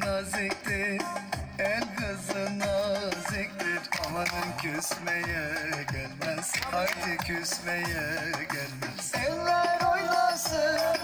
naziktir El kızı naziktir. Amanın küsmeye gelmez Haydi küsmeye gelmez. Eller oynasın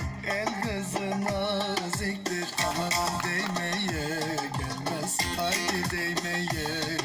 amen, yeah.